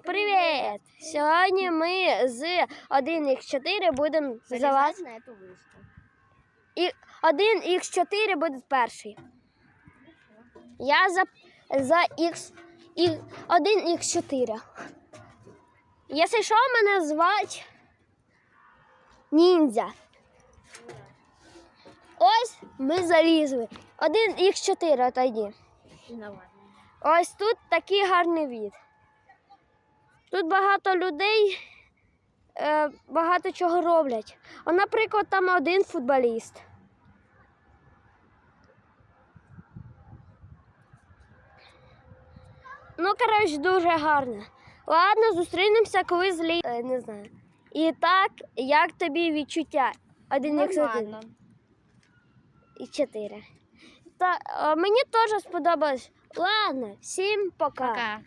Всім привіт! Сьогодні ми з 1х4 будемо за вас. на. І 1х4 буде перший. Я за, за X, і 1х4. Якщо що, мене звати ніндзя. Ось ми залізли. 1х4 отойди. Виноват. Ось тут такий гарний від. Тут багато людей е, багато чого роблять. О, наприклад, там один футболіст. Ну, коротше, дуже гарно. Ладно, зустрінемося, коли злі. Е, не знаю. І так, як тобі відчуття? Один х один Нормально. і 4. Та, е, мені теж сподобалось. Ладно, всім пока. Пока.